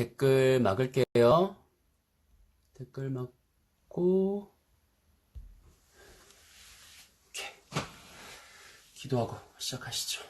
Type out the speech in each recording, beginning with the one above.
댓글 막을게요. 댓글 막고. 기도하고 시작하시죠.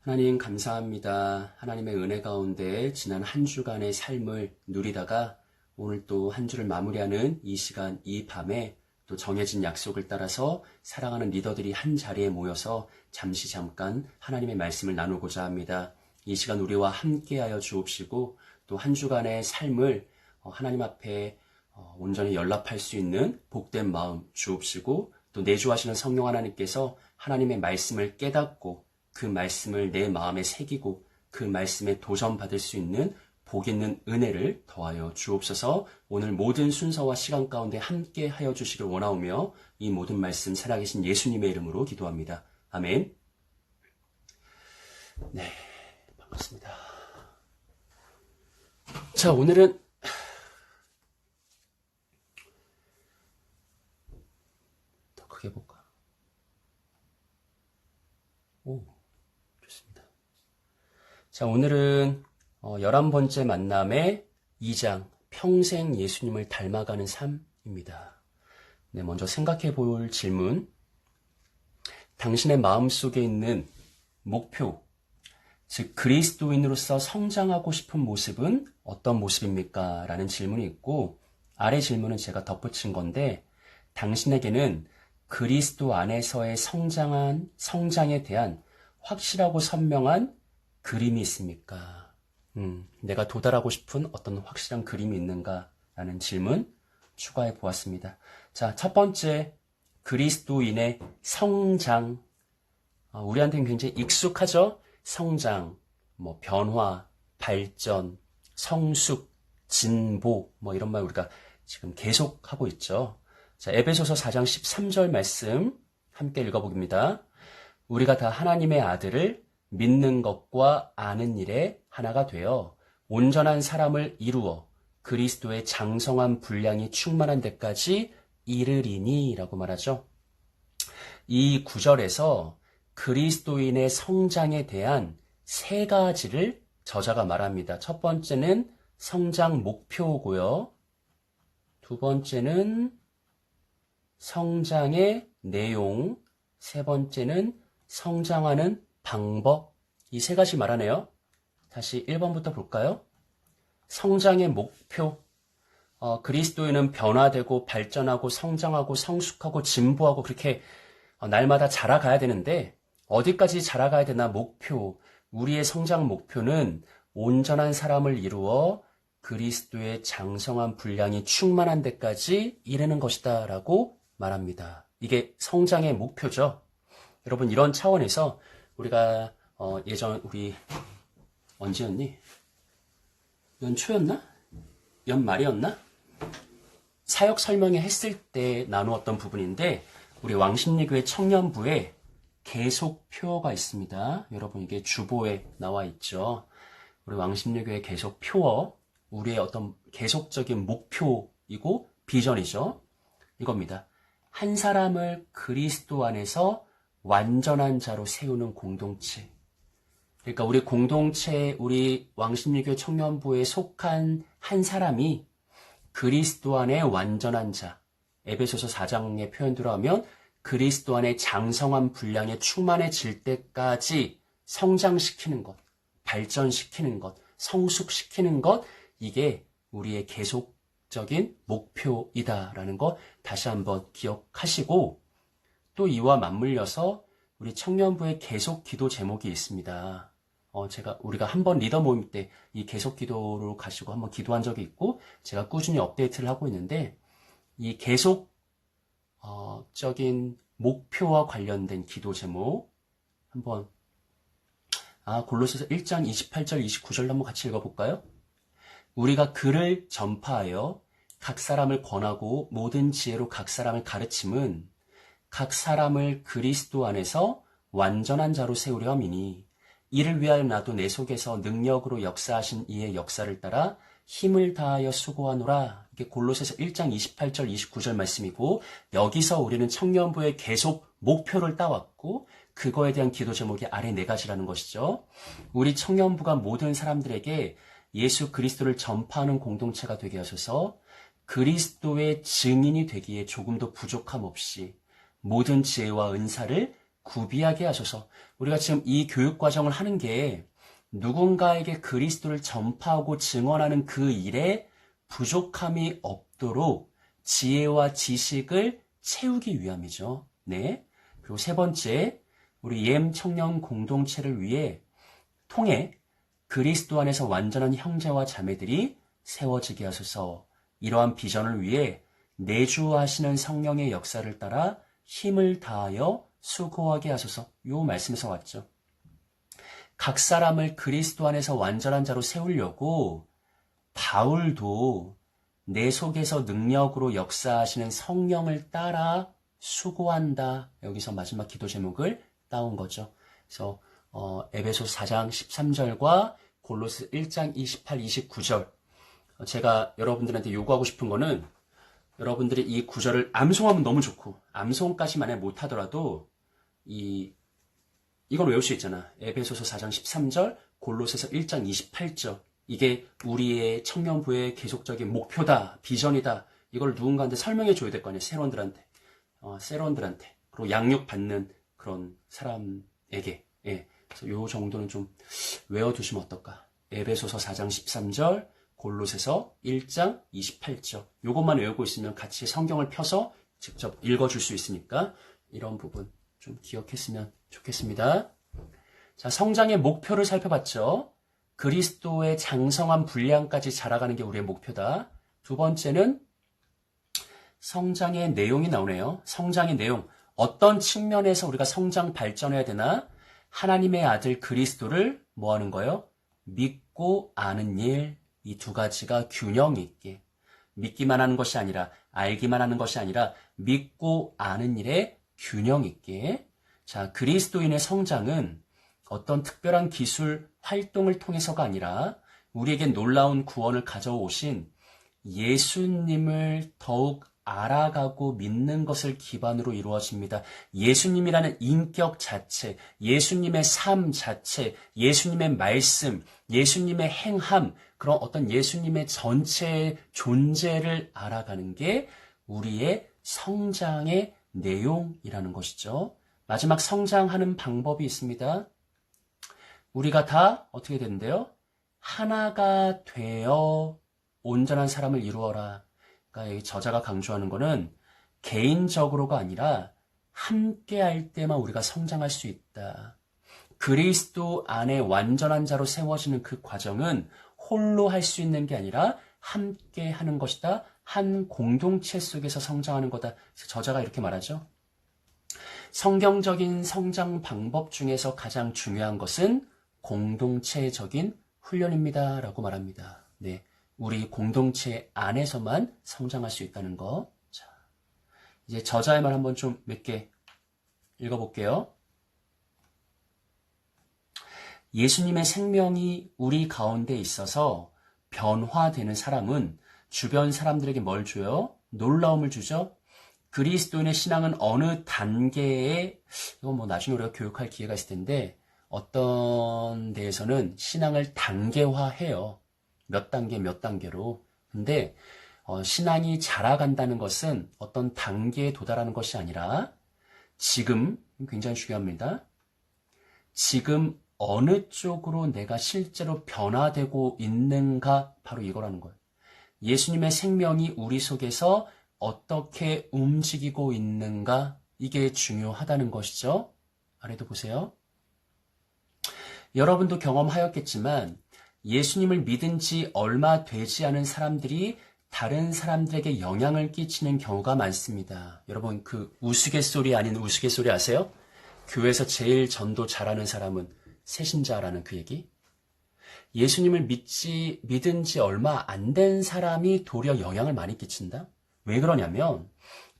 하나님 감사합니다. 하나님의 은혜 가운데 지난 한 주간의 삶을 누리다가 오늘 또 한 주를 마무리하는 이 시간, 이 밤에 또 정해진 약속을 따라서 사랑하는 리더들이 한 자리에 모여서 잠시 잠깐 하나님의 말씀을 나누고자 합니다. 이 시간 우리와 함께하여 주옵시고 또 한 주간의 삶을 어, 하나님 앞에 어, 온전히 연락할 수 있는 복된 마음 주옵시고 또 내주하시는 성령 하나님께서 하나님의 말씀을 깨닫고 그 말씀을 내 마음에 새기고 그 말씀에 도전받을 수 있는 복 있는 은혜를 더하여 주옵소서 오늘 모든 순서와 시간 가운데 함께 하여 주시길 원하오며 이 모든 말씀 살아계신 예수님의 이름으로 기도합니다. 아멘. 네, 반갑습니다. 자, 오늘은 더 크게 볼까? 오, 좋습니다. 자, 오늘은 어, 11번째 만남의 2장, 평생 예수님을 닮아가는 삶입니다. 네, 먼저 생각해 볼 질문. 당신의 마음 속에 있는 목표, 즉, 그리스도인으로서 성장하고 싶은 모습은 어떤 모습입니까? 라는 질문이 있고, 아래 질문은 제가 덧붙인 건데, 당신에게는 그리스도 안에서의 성장한, 성장에 대한 확실하고 선명한 그림이 있습니까? 음, 내가 도달하고 싶은 어떤 확실한 그림이 있는가 라는 질문 추가해 보았습니다. 자, 첫 번째, 그리스도인의 성장. 어, 우리한테는 굉장히 익숙하죠? 성장, 뭐, 변화, 발전, 성숙, 진보, 뭐, 이런 말 우리가 지금 계속 하고 있죠. 자, 에베소서 4장 13절 말씀 함께 읽어보겠습니다. 우리가 다 하나님의 아들을 믿는 것과 아는 일에 하나가 되어 온전한 사람을 이루어 그리스도의 장성한 분량이 충만한 데까지 이르리니 라고 말하죠. 이 구절에서 그리스도인의 성장에 대한 세 가지를 저자가 말합니다. 첫 번째는 성장 목표고요. 두 번째는 성장의 내용, 세 번째는 성장하는 방법, 이 세 가지 말하네요. 다시 1번부터 볼까요? 성장의 목표. 어, 그리스도인은 변화되고 발전하고 성장하고 성숙하고 진보하고 그렇게 어, 날마다 자라가야 되는데 어디까지 자라가야 되나 목표. 우리의 성장 목표는 온전한 사람을 이루어 그리스도의 장성한 분량이 충만한 데까지 이르는 것이다 라고 말합니다. 이게 성장의 목표죠. 여러분 이런 차원에서 우리가 어, 예전 우리 언제였니? 연초였나? 연말이었나? 사역 설명회 했을 때 나누었던 부분인데 우리 왕십리교회 청년부에 계속표어가 있습니다. 여러분 이게 주보에 나와 있죠. 우리 왕십리교회 계속표어 우리의 어떤 계속적인 목표이고 비전이죠. 이겁니다. 한 사람을 그리스도 안에서 완전한 자로 세우는 공동체. 그러니까 우리 공동체, 우리 왕십리교 청년부에 속한 한 사람이 그리스도 안에 완전한 자. 에베소서 4장의 표현대로 하면 그리스도 안에 장성한 분량에 충만해질 때까지 성장시키는 것, 발전시키는 것, 성숙시키는 것, 이게 우리의 계속적인 목표이다라는 거 다시 한번 기억하시고 또 이와 맞물려서 우리 청년부의 계속 기도 제목이 있습니다. 어, 제가, 우리가 한번 리더 모임 때 이 계속 기도로 가시고 한번 기도한 적이 있고, 제가 꾸준히 업데이트를 하고 있는데, 이 계속, 어, 적인 목표와 관련된 기도 제목, 한번, 아, 골로새서 1장 28절, 29절 한번 같이 읽어볼까요? 우리가 글을 전파하여 각 사람을 권하고 모든 지혜로 각 사람을 가르침은 각 사람을 그리스도 안에서 완전한 자로 세우려 함이니 이를 위하여 나도 내 속에서 능력으로 역사하신 이의 역사를 따라 힘을 다하여 수고하노라. 이게 골로새서 1장 28절 29절 말씀이고 여기서 우리는 청년부의 계속 목표를 따왔고 그거에 대한 기도 제목이 아래 네 가지라는 것이죠. 우리 청년부가 모든 사람들에게 예수 그리스도를 전파하는 공동체가 되게 하셔서 그리스도의 증인이 되기에 조금도 부족함 없이 모든 지혜와 은사를 구비하게 하셔서 우리가 지금 이 교육 과정을 하는 게 누군가에게 그리스도를 전파하고 증언하는 그 일에 부족함이 없도록 지혜와 지식을 채우기 위함이죠. 네. 그리고 세 번째, 우리 예엠 청년 공동체를 위해 통해 그리스도 안에서 완전한 형제와 자매들이 세워지게 하소서 이러한 비전을 위해 내주하시는 성령의 역사를 따라 힘을 다하여 수고하게 하소서 요 말씀에서 왔죠. 각 사람을 그리스도 안에서 완전한 자로 세우려고 바울도 내 속에서 능력으로 역사하시는 성령을 따라 수고한다. 여기서 마지막 기도 제목을 따온 거죠. 그래서 어, 에베소 4장 13절과 골로스 1장 28, 29절 제가 여러분들한테 요구하고 싶은 거는 여러분들이 이 구절을 암송하면 너무 좋고 암송까지 만약 못하더라도 이 이걸 외울 수 있잖아. 에베소서 4장 13절, 골로새서 1장 28절. 이게 우리의 청년부의 계속적인 목표다, 비전이다. 이걸 누군가한테 설명해 줘야 될 거 아니야. 세론들한테. 어, 세론들한테. 그리고 양육 받는 그런 사람에게. 예. 그래서 요 정도는 좀 외워두시면 어떨까. 에베소서 4장 13절, 골로새서 1장 28절. 요것만 외우고 있으면 같이 성경을 펴서 직접 읽어줄 수 있으니까 이런 부분 좀 기억했으면 좋겠습니다. 자, 성장의 목표를 살펴봤죠. 그리스도의 장성한 분량까지 자라가는 게 우리의 목표다. 두 번째는 성장의 내용이 나오네요. 성장의 내용. 어떤 측면에서 우리가 성장 발전해야 되나? 하나님의 아들 그리스도를 뭐 하는 거예요? 믿고 아는 일. 이 두 가지가 균형 있게. 믿기만 하는 것이 아니라, 알기만 하는 것이 아니라, 믿고 아는 일에 균형 있게. 자, 그리스도인의 성장은 어떤 특별한 기술 활동을 통해서가 아니라 우리에게 놀라운 구원을 가져오신 예수님을 더욱 알아가고 믿는 것을 기반으로 이루어집니다. 예수님이라는 인격 자체, 예수님의 삶 자체, 예수님의 말씀, 예수님의 행함, 그런 어떤 예수님의 전체의 존재를 알아가는 게 우리의 성장의 내용이라는 것이죠. 마지막 성장하는 방법이 있습니다. 우리가 다 어떻게 되는데요? 하나가 되어 온전한 사람을 이루어라. 그러니까 이 저자가 강조하는 것은 개인적으로가 아니라 함께 할 때만 우리가 성장할 수 있다. 그리스도 안에 완전한 자로 세워지는 그 과정은 홀로 할 수 있는 게 아니라 함께 하는 것이다. 한 공동체 속에서 성장하는 거다. 저자가 이렇게 말하죠. 성경적인 성장 방법 중에서 가장 중요한 것은 공동체적인 훈련입니다. 라고 말합니다. 네. 우리 공동체 안에서만 성장할 수 있다는 거. 자, 이제 저자의 말 한번 좀 몇 개 읽어볼게요. 예수님의 생명이 우리 가운데 있어서 변화되는 사람은 주변 사람들에게 뭘 줘요? 놀라움을 주죠? 그리스도인의 신앙은 어느 단계에, 이건 뭐 나중에 우리가 교육할 기회가 있을 텐데, 어떤 데에서는 신앙을 단계화해요. 몇 단계, 몇 단계로. 근데, 어, 신앙이 자라간다는 것은 어떤 단계에 도달하는 것이 아니라, 지금, 굉장히 중요합니다. 지금 어느 쪽으로 내가 실제로 변화되고 있는가, 바로 이거라는 거예요. 예수님의 생명이 우리 속에서 어떻게 움직이고 있는가 이게 중요하다는 것이죠. 아래도 보세요. 여러분도 경험하였겠지만 예수님을 믿은 지 얼마 되지 않은 사람들이 다른 사람들에게 영향을 끼치는 경우가 많습니다. 여러분 그 우스갯소리 아닌 우스갯소리 아세요? 교회에서 제일 전도 잘하는 사람은 새신자라는 그 얘기? 예수님을 믿지, 믿은 지 얼마 안 된 사람이 도리어 영향을 많이 끼친다? 왜 그러냐면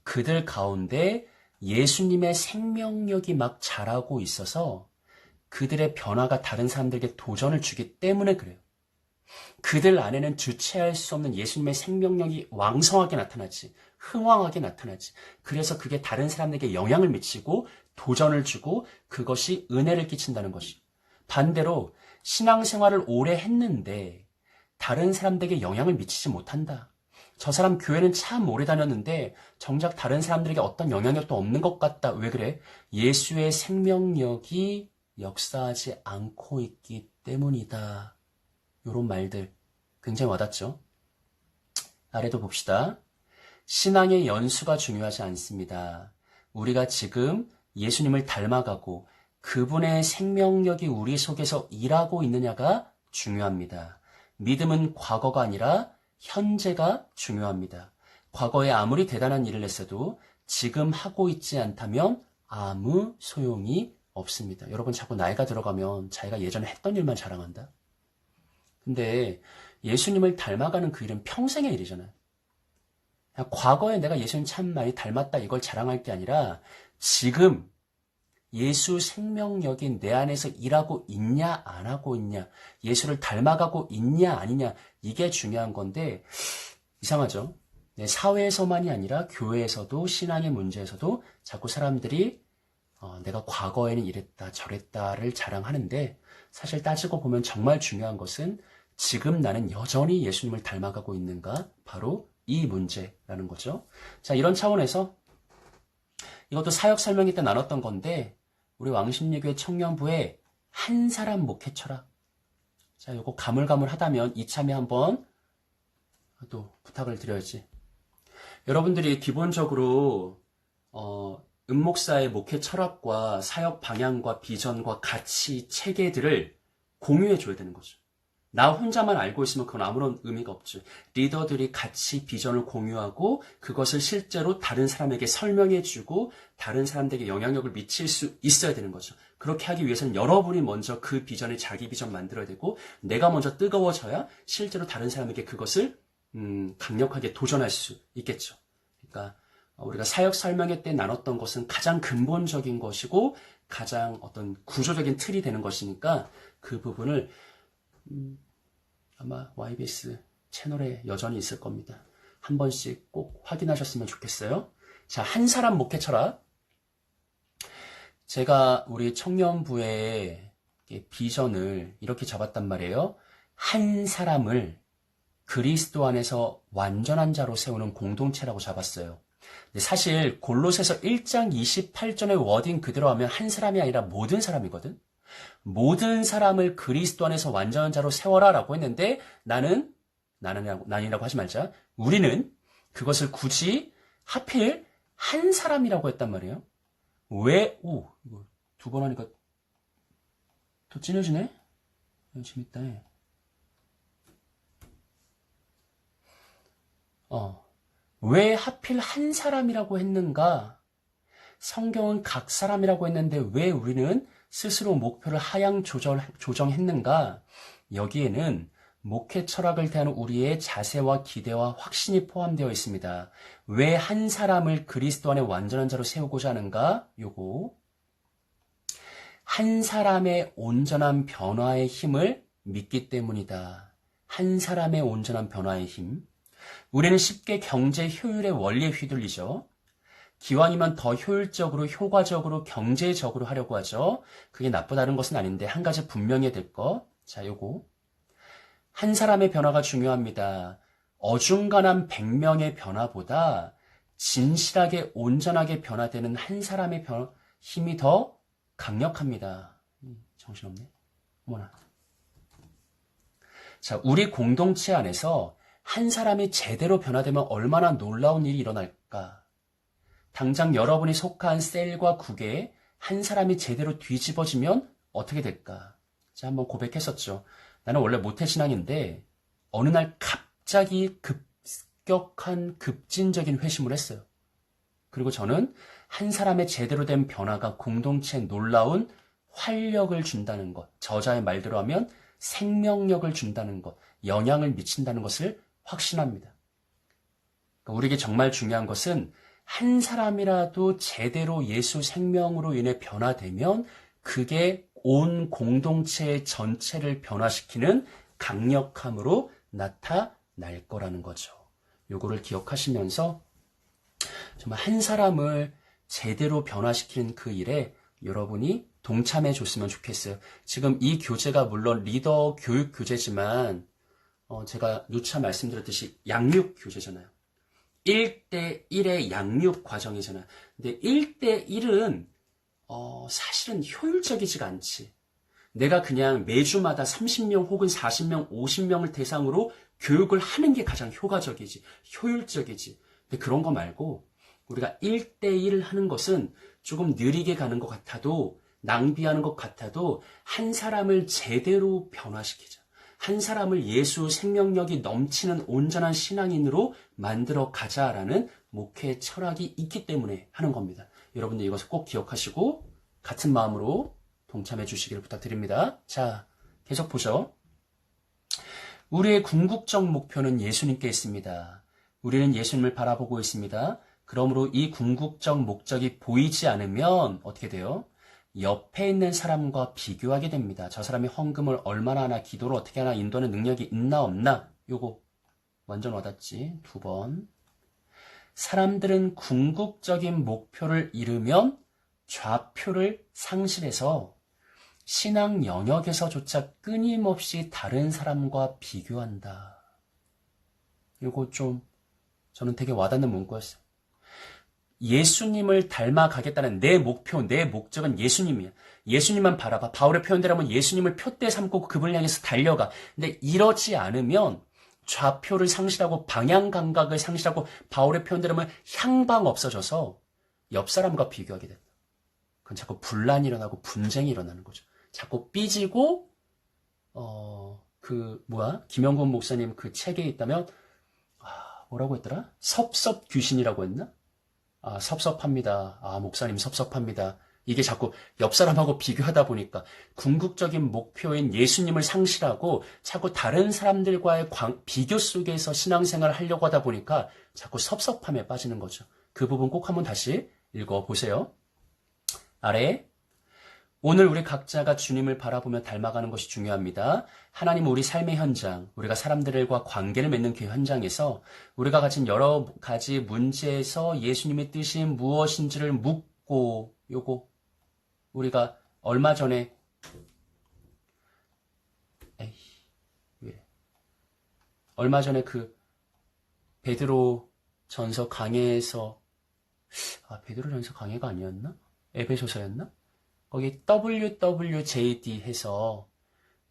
그들 가운데 예수님의 생명력이 막 자라고 있어서 그들의 변화가 다른 사람들에게 도전을 주기 때문에 그래요. 그들 안에는 주체할 수 없는 예수님의 생명력이 왕성하게 나타나지. 흥왕하게 나타나지. 그래서 그게 다른 사람에게 영향을 미치고 도전을 주고 그것이 은혜를 끼친다는 것이. 반대로 신앙생활을 오래 했는데 다른 사람들에게 영향을 미치지 못한다. 저 사람 교회는 참 오래 다녔는데 정작 다른 사람들에게 어떤 영향력도 없는 것 같다. 왜 그래? 예수의 생명력이 역사하지 않고 있기 때문이다. 요런 말들 굉장히 와닿죠? 아래도 봅시다. 신앙의 연수가 중요하지 않습니다. 우리가 지금 예수님을 닮아가고 그분의 생명력이 우리 속에서 일하고 있느냐가 중요합니다. 믿음은 과거가 아니라 현재가 중요합니다. 과거에 아무리 대단한 일을 했어도 지금 하고 있지 않다면 아무 소용이 없습니다. 여러분 자꾸 나이가 들어가면 자기가 예전에 했던 일만 자랑한다. 근데 예수님을 닮아가는 그 일은 평생의 일이잖아요. 과거에 내가 예수님 참 많이 닮았다 이걸 자랑할 게 아니라 지금 예수 생명력이 내 안에서 일하고 있냐 안 하고 있냐 예수를 닮아가고 있냐 아니냐 이게 중요한 건데 이상하죠. 내 사회에서만이 아니라 교회에서도 신앙의 문제에서도 자꾸 사람들이 어, 내가 과거에는 이랬다 저랬다를 자랑하는데 사실 따지고 보면 정말 중요한 것은 지금 나는 여전히 예수님을 닮아가고 있는가 바로 이 문제라는 거죠. 자 이런 차원에서 이것도 사역 설명회 때 나눴던 건데 우리 왕십리교회 청년부에 한 사람 목회 철학. 자, 요거 가물가물하다면 이참에 한번 또 부탁을 드려야지. 여러분들이 기본적으로 어, 은목사의 목회 철학과 사역 방향과 비전과 가치, 체계들을 공유해 줘야 되는 거죠. 나 혼자만 알고 있으면 그건 아무런 의미가 없죠. 리더들이 같이 비전을 공유하고 그것을 실제로 다른 사람에게 설명해 주고 다른 사람들에게 영향력을 미칠 수 있어야 되는 거죠. 그렇게 하기 위해서는 여러분이 먼저 그 비전을 자기 비전 만들어야 되고 내가 먼저 뜨거워져야 실제로 다른 사람에게 그것을 음, 강력하게 도전할 수 있겠죠. 그러니까 우리가 사역 설명회 때 나눴던 것은 가장 근본적인 것이고 가장 어떤 구조적인 틀이 되는 것이니까 그 부분을 음, 아마 YBS 채널에 여전히 있을 겁니다. 한 번씩 꼭 확인하셨으면 좋겠어요. 자, 한 사람 목회 철학. 제가 우리 청년부의 비전을 이렇게 잡았단 말이에요. 한 사람을 그리스도 안에서 완전한 자로 세우는 공동체라고 잡았어요. 사실 골로새서 1장 28절의 워딩 그대로 하면 한 사람이 아니라 모든 사람이거든. 모든 사람을 그리스도 안에서 완전한 자로 세워라라고 했는데 나는 나는 나이라고 하지 말자. 우리는 그것을 굳이 하필 한 사람이라고 했단 말이에요. 왜? 오 이거 두 번 하니까 더 진해지네. 재밌다. 어. 왜 하필 한 사람이라고 했는가? 성경은 각 사람이라고 했는데 왜 우리는 스스로 목표를 하향 조절, 조정했는가? 여기에는 목회 철학을 대하는 우리의 자세와 기대와 확신이 포함되어 있습니다. 왜 한 사람을 그리스도 안에 완전한 자로 세우고자 하는가? 요거. 한 사람의 온전한 변화의 힘을 믿기 때문이다. 한 사람의 온전한 변화의 힘. 우리는 쉽게 경제 효율의 원리에 휘둘리죠. 기왕이면 더 효율적으로, 효과적으로, 경제적으로 하려고 하죠. 그게 나쁘다는 것은 아닌데, 한 가지 분명해야 될 거. 자, 요거. 한 사람의 변화가 중요합니다. 어중간한 100명의 변화보다 진실하게 온전하게 변화되는 한 사람의 변, 힘이 더 강력합니다. 정신없네. 어머나. 자, 우리 공동체 안에서 한 사람이 제대로 변화되면 얼마나 놀라운 일이 일어날까? 당장 여러분이 속한 셀과 국에 한 사람이 제대로 뒤집어지면 어떻게 될까? 자, 한번 고백했었죠. 나는 원래 모태신앙인데 어느 날 갑자기 급격한 급진적인 회심을 했어요. 그리고 저는 한 사람의 제대로 된 변화가 공동체에 놀라운 활력을 준다는 것, 저자의 말대로 하면 생명력을 준다는 것, 영향을 미친다는 것을 확신합니다. 그러니까 우리에게 정말 중요한 것은 한 사람이라도 제대로 예수 생명으로 인해 변화되면 그게 온 공동체 전체를 변화시키는 강력함으로 나타날 거라는 거죠. 요거를 기억하시면서 정말 한 사람을 제대로 변화시키는 그 일에 여러분이 동참해 줬으면 좋겠어요. 지금 이 교재가 물론 리더 교육 교재지만 어, 제가 누차 말씀드렸듯이 양육 교재잖아요. 1대1의 양육 과정이잖아요. 근데 1대1은 어, 사실은 효율적이지가 않지. 내가 그냥 매주마다 30명 혹은 40명, 50명을 대상으로 교육을 하는 게 가장 효과적이지, 효율적이지. 근데 그런 거 말고 우리가 1대1을 하는 것은 조금 느리게 가는 것 같아도 낭비하는 것 같아도 한 사람을 제대로 변화시키자. 한 사람을 예수 생명력이 넘치는 온전한 신앙인으로 만들어 가자라는 목회 철학이 있기 때문에 하는 겁니다. 여러분들 이것을 꼭 기억하시고 같은 마음으로 동참해 주시기를 부탁드립니다. 자, 계속 보죠. 우리의 궁극적 목표는 예수님께 있습니다. 우리는 예수님을 바라보고 있습니다. 그러므로 이 궁극적 목적이 보이지 않으면 어떻게 돼요? 옆에 있는 사람과 비교하게 됩니다. 저 사람이 헌금을 얼마나 하나, 기도를 어떻게 하나, 인도하는 능력이 있나 없나? 요거 완전 와닿지. 두 번. 사람들은 궁극적인 목표를 이루면 좌표를 상실해서 신앙 영역에서조차 끊임없이 다른 사람과 비교한다. 요거 좀 저는 되게 와닿는 문구였어요. 예수님을 닮아가겠다는 내 목표, 내 목적은 예수님이야. 예수님만 바라봐. 바울의 표현대로 하면 예수님을 표대 삼고 그분을 향해서 달려가. 근데 이러지 않으면 좌표를 상실하고 방향 감각을 상실하고 바울의 표현대로 하면 향방 없어져서 옆 사람과 비교하게 된다. 그건 자꾸 분란이 일어나고 분쟁이 일어나는 거죠. 자꾸 삐지고 어 그 뭐야 김영곤 목사님 그 책에 있다면 아, 뭐라고 했더라? 섭섭 귀신이라고 했나? 아, 섭섭합니다. 아, 목사님 섭섭합니다. 이게 자꾸 옆 사람하고 비교하다 보니까 궁극적인 목표인 예수님을 상실하고 자꾸 다른 사람들과의 광- 비교 속에서 신앙생활을 하려고 하다 보니까 자꾸 섭섭함에 빠지는 거죠. 그 부분 꼭 한번 다시 읽어 보세요. 아래 오늘 우리 각자가 주님을 바라보며 닮아가는 것이 중요합니다. 하나님 우리 삶의 현장, 우리가 사람들과 관계를 맺는 그 현장에서 우리가 가진 여러 가지 문제에서 예수님의 뜻이 무엇인지를 묻고 요거 우리가 얼마 전에 에이 왜 얼마 전에 그 베드로 전서 강해에서 아 베드로 전서 강해가 아니었나? 에베소서였나? 거기 WWJD 해서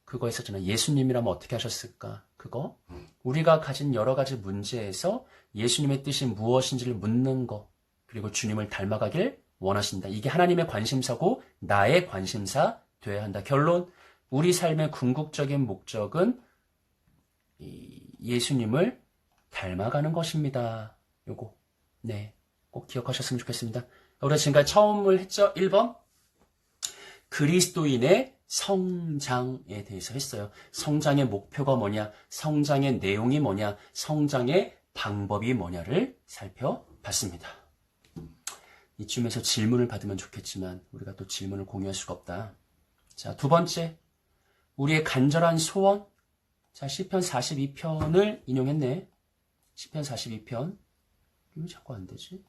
그거 했었잖아요. 예수님이라면 어떻게 하셨을까? 그거? 우리가 가진 여러 가지 문제에서 예수님의 뜻이 무엇인지를 묻는 거, 그리고 주님을 닮아가길 원하신다. 이게 하나님의 관심사고 나의 관심사 돼야 한다. 결론, 우리 삶의 궁극적인 목적은 이 예수님을 닮아가는 것입니다. 요거. 네. 꼭 기억하셨으면 좋겠습니다. 우리가 지금까지 처음을 했죠? 1번. 그리스도인의 성장에 대해서 했어요. 성장의 목표가 뭐냐, 성장의 내용이 뭐냐, 성장의 방법이 뭐냐를 살펴봤습니다. 이쯤에서 질문을 받으면 좋겠지만 우리가 또 질문을 공유할 수가 없다. 자, 두 번째. 우리의 간절한 소원. 자, 시편 42편을 인용했네. 시편 42편. 왜 자꾸 안 되지?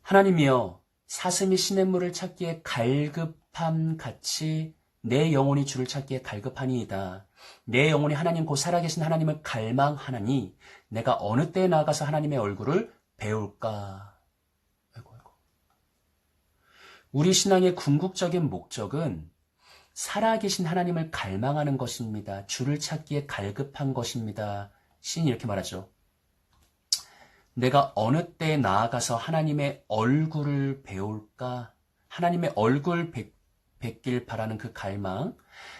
하나님이여 사슴이 시냇물을 찾기에 갈급함 같이 내 영혼이 주를 찾기에 갈급하니이다. 내 영혼이 하나님 곧 살아계신 하나님을 갈망하나니 내가 어느 때에 나가서 하나님의 얼굴을 배울까? 아이고 아이고. 우리 신앙의 궁극적인 목적은 살아계신 하나님을 갈망하는 것입니다. 주를 찾기에 갈급한 것입니다. 신이 이렇게 말하죠. 내가 어느 때 나아가서 하나님의 얼굴을 배울까? 하나님의 얼굴 뵙, 뵙길 바라는 그 갈망,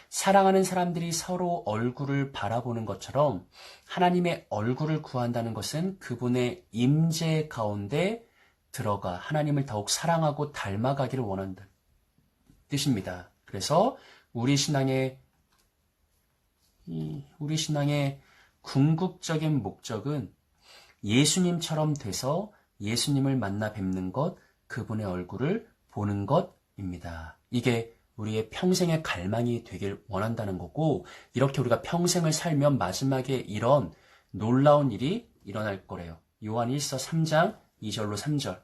사랑하는 사람들이 서로 얼굴을 바라보는 것처럼 하나님의 얼굴을 구한다는 것은 그분의 임재 가운데 들어가 하나님을 더욱 사랑하고 닮아가기를 원한다. 뜻입니다. 그래서 우리 신앙의 이 우리 신앙의 궁극적인 목적은 예수님처럼 돼서 예수님을 만나 뵙는 것, 그분의 얼굴을 보는 것입니다. 이게 우리의 평생의 갈망이 되길 원한다는 거고, 이렇게 우리가 평생을 살면 마지막에 이런 놀라운 일이 일어날 거래요. 요한 1서 3장 2절로 3절.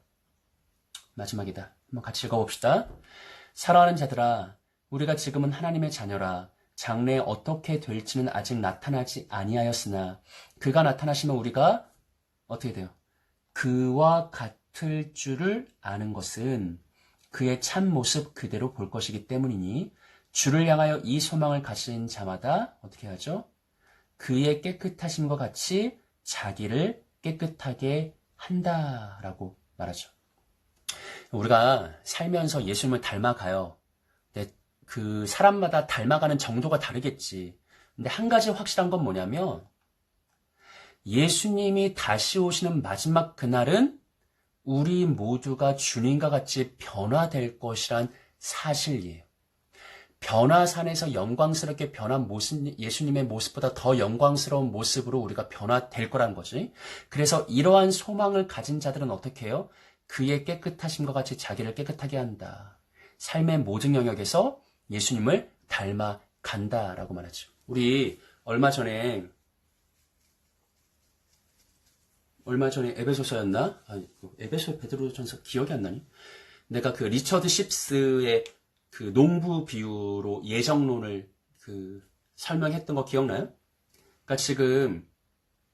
마지막이다. 한번 같이 읽어봅시다. 사랑하는 자들아, 우리가 지금은 하나님의 자녀라. 장래에 어떻게 될지는 아직 나타나지 아니하였으나 그가 나타나시면 우리가 어떻게 돼요? 그와 같을 줄을 아는 것은 그의 참 모습 그대로 볼 것이기 때문이니 주를 향하여 이 소망을 가진 자마다 어떻게 하죠? 그의 깨끗하심과 같이 자기를 깨끗하게 한다라고 말하죠. 우리가 살면서 예수님을 닮아가요. 근데 그 사람마다 닮아가는 정도가 다르겠지. 근데 한 가지 확실한 건 뭐냐면 예수님이 다시 오시는 마지막 그날은 우리 모두가 주님과 같이 변화될 것이란 사실이에요. 변화산에서 영광스럽게 변한 모습, 예수님의 모습보다 더 영광스러운 모습으로 우리가 변화될 거라는 거지. 그래서 이러한 소망을 가진 자들은 어떻게 해요? 그의 깨끗하심과 같이 자기를 깨끗하게 한다. 삶의 모든 영역에서 예수님을 닮아 간다라고 말하죠. 우리 얼마 전에 얼마 전에 에베소서였나? 아, 에베소 베드로 전서 기억이 안 나니? 내가 그 리처드 십스의 그 농부 비유로 예정론을 그 설명했던 거 기억나요? 그러니까 지금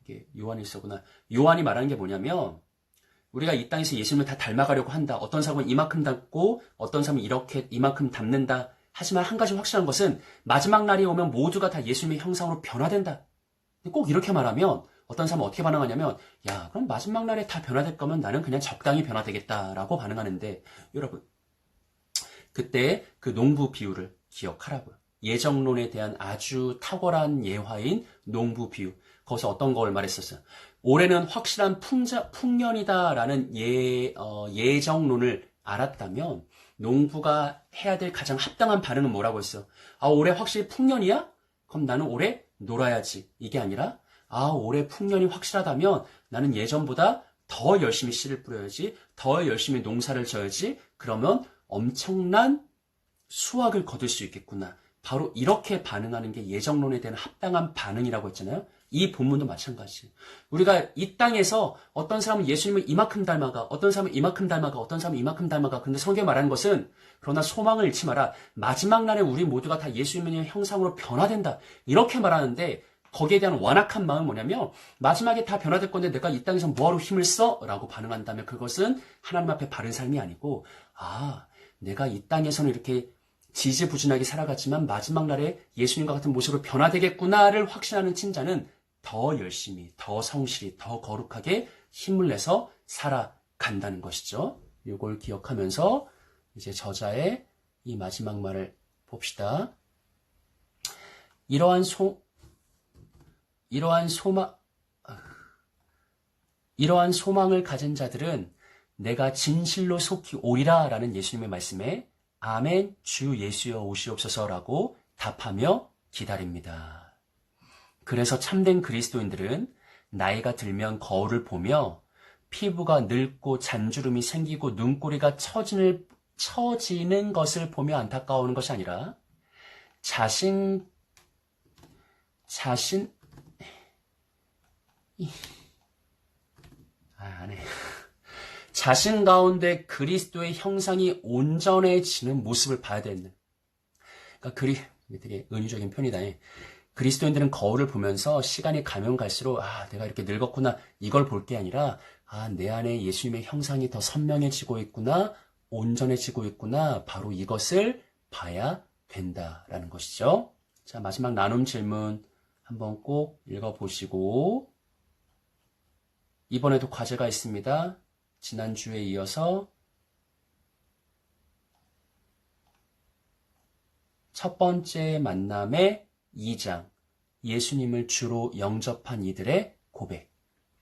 이게 요한이 있었구나. 요한이 말하는 게 뭐냐면 우리가 이 땅에서 예수님을 다 닮아가려고 한다. 어떤 사람은 이만큼 닮고 어떤 사람은 이렇게 이만큼 닮는다. 하지만 한 가지 확실한 것은 마지막 날이 오면 모두가 다 예수님의 형상으로 변화된다. 꼭 이렇게 말하면 어떤 사람은 어떻게 반응하냐면 야 그럼 마지막 날에 다 변화될 거면 나는 그냥 적당히 변화되겠다라고 반응하는데 여러분 그때 그 농부 비유를 기억하라고요. 예정론에 대한 아주 탁월한 예화인 농부 비유. 거기서 어떤 걸 말했었어요. 올해는 확실한 풍자, 풍년이다라는 예, 어, 예정론을 알았다면 농부가 해야 될 가장 합당한 반응은 뭐라고 했어? 아, 올해 확실히 풍년이야? 그럼 나는 올해 놀아야지. 이게 아니라 아, 올해 풍년이 확실하다면 나는 예전보다 더 열심히 씨를 뿌려야지, 더 열심히 농사를 져야지, 그러면 엄청난 수확을 거둘 수 있겠구나. 바로 이렇게 반응하는 게 예정론에 대한 합당한 반응이라고 했잖아요. 이 본문도 마찬가지. 우리가 이 땅에서 어떤 사람은 예수님을 이만큼 닮아가, 어떤 사람은 이만큼 닮아가, 어떤 사람은 이만큼 닮아가. 근데 성경 말하는 것은 그러나 소망을 잃지 마라. 마지막 날에 우리 모두가 다 예수님의 형상으로 변화된다. 이렇게 말하는데 거기에 대한 완악한 마음은 뭐냐면 마지막에 다 변화될 건데 내가 이 땅에서 뭐하러 힘을 써? 라고 반응한다면 그것은 하나님 앞에 바른 삶이 아니고 아 내가 이 땅에서는 이렇게 지지부진하게 살아갔지만 마지막 날에 예수님과 같은 모습으로 변화되겠구나를 확신하는 친자는 더 열심히, 더 성실히, 더 거룩하게 힘을 내서 살아간다는 것이죠. 이걸 기억하면서 이제 저자의 이 마지막 말을 봅시다. 이러한 소, 이러한 소망, 이러한 소망을 가진 자들은 내가 진실로 속히 오리라 라는 예수님의 말씀에 아멘 주 예수여 오시옵소서라고 답하며 기다립니다. 그래서 참된 그리스도인들은 나이가 들면 거울을 보며 피부가 늙고 잔주름이 생기고 눈꼬리가 처지는, 처지는 것을 보며 안타까워하는 것이 아니라 자신, 자신, 아, 안 해. 자신 가운데 그리스도의 형상이 온전해지는 모습을 봐야 되는. 그러니까 그리 되게 은유적인 편이다. 그리스도인들은 거울을 보면서 시간이 가면 갈수록 아 내가 이렇게 늙었구나 이걸 볼 게 아니라 아 내 안에 예수님의 형상이 더 선명해지고 있구나 온전해지고 있구나 바로 이것을 봐야 된다라는 것이죠. 자 마지막 나눔 질문 한번 꼭 읽어보시고 이번에도 과제가 있습니다. 지난주에 이어서 첫 번째 만남의 2장 예수님을 주로 영접한 이들의 고백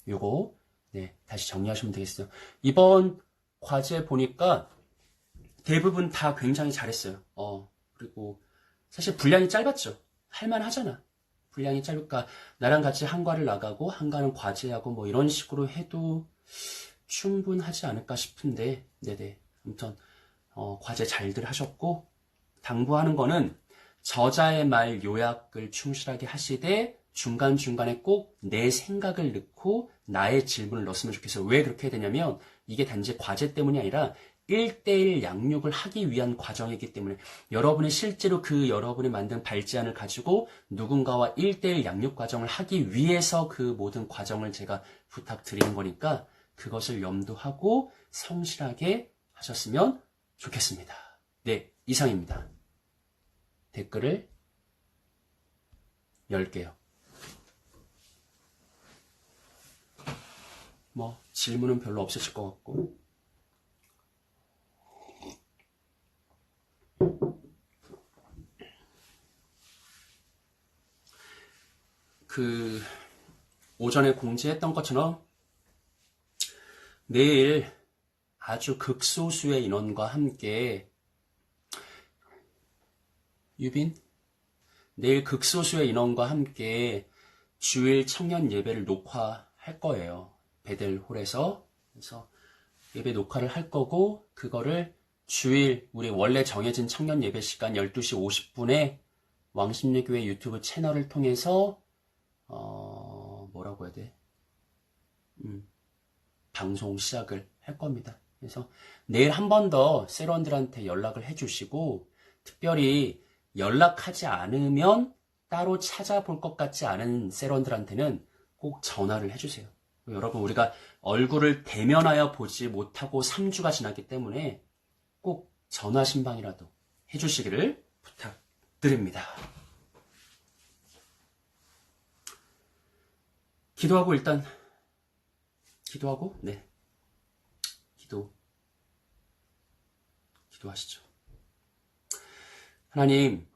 요거 네, 다시 정리하시면 되겠어요. 이번 과제 보니까 대부분 다 굉장히 잘했어요. 어, 그리고 사실 분량이 짧았죠. 할만하잖아. 분량이 짧을까 나랑 같이 한과를 나가고 한과는 과제하고 뭐 이런 식으로 해도 충분하지 않을까 싶은데, 네네. 아무튼, 어, 과제 잘들 하셨고, 당부하는 거는 저자의 말 요약을 충실하게 하시되, 중간중간에 꼭 내 생각을 넣고 나의 질문을 넣었으면 좋겠어요. 왜 그렇게 되냐면 이게 단지 과제 때문이 아니라 1대1 양육을 하기 위한 과정이기 때문에 여러분이 실제로 그 여러분이 만든 발제안을 가지고 누군가와 1대1 양육 과정을 하기 위해서 그 모든 과정을 제가 부탁드리는 거니까 그것을 염두하고 성실하게 하셨으면 좋겠습니다. 네, 이상입니다. 댓글을 10개요. 뭐, 질문은 별로 없으실 것 같고. 그, 오전에 공지했던 것처럼 내일 아주 극소수의 인원과 함께 유빈? 내일 극소수의 인원과 함께 주일 청년 예배를 녹화할 거예요. 베델홀에서. 그래서 예배 녹화를 할 거고, 그거를 주일 우리 원래 정해진 청년 예배 시간 12시 50분에 왕십리교회 유튜브 채널을 통해서, 어, 뭐라고 해야 돼? 음, 방송 시작을 할 겁니다. 그래서 내일 한 번 더 세런들한테 연락을 해주시고, 특별히 연락하지 않으면 따로 찾아볼 것 같지 않은 세런들한테는 꼭 전화를 해주세요. 여러분, 우리가 얼굴을 대면하여 보지 못하고 3주가 지났기 때문에 꼭 전화 신방이라도 해주시기를 부탁드립니다. 기도하고 일단, 기도하고, 네. 기도, 기도하시죠. 하나님,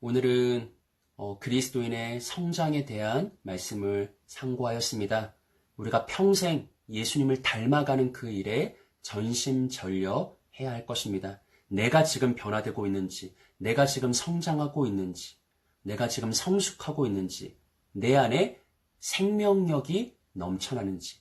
오늘은 어, 그리스도인의 성장에 대한 말씀을 상고하였습니다. 우리가 평생 예수님을 닮아가는 그 일에 전심전력 해야 할 것입니다. 내가 지금 변화되고 있는지, 내가 지금 성장하고 있는지, 내가 지금 성숙하고 있는지, 내 안에 생명력이 넘쳐나는지,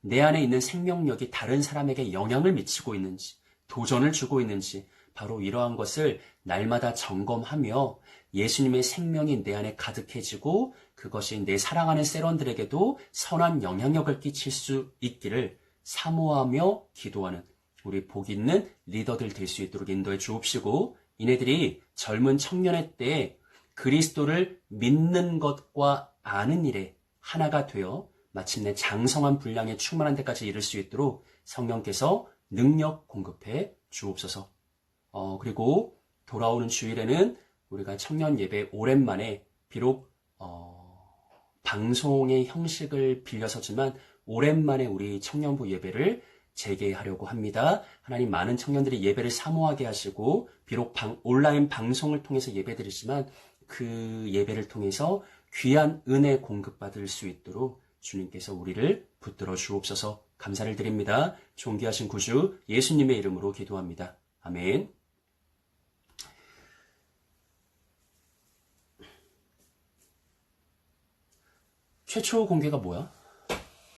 내 안에 있는 생명력이 다른 사람에게 영향을 미치고 있는지, 도전을 주고 있는지, 바로 이러한 것을 날마다 점검하며 예수님의 생명이 내 안에 가득해지고 그것이 내 사랑하는 세런들에게도 선한 영향력을 끼칠 수 있기를 사모하며 기도하는 우리 복 있는 리더들 될 수 있도록 인도해 주옵시고 이네들이 젊은 청년의 때에 그리스도를 믿는 것과 아는 일에 하나가 되어 마침내 장성한 분량에 충만한 데까지 이를 수 있도록 성령께서 능력 공급해 주옵소서. 어, 그리고 돌아오는 주일에는 우리가 청년 예배 오랜만에 비록 어, 방송의 형식을 빌려서지만 오랜만에 우리 청년부 예배를 재개하려고 합니다. 하나님 많은 청년들이 예배를 사모하게 하시고 비록 방, 온라인 방송을 통해서 예배드리지만 그 예배를 통해서 귀한 은혜 공급받을 수 있도록 주님께서 우리를 붙들어 주옵소서 감사를 드립니다. 존귀하신 구주 예수님의 이름으로 기도합니다. 아멘. 최초 공개가 뭐야?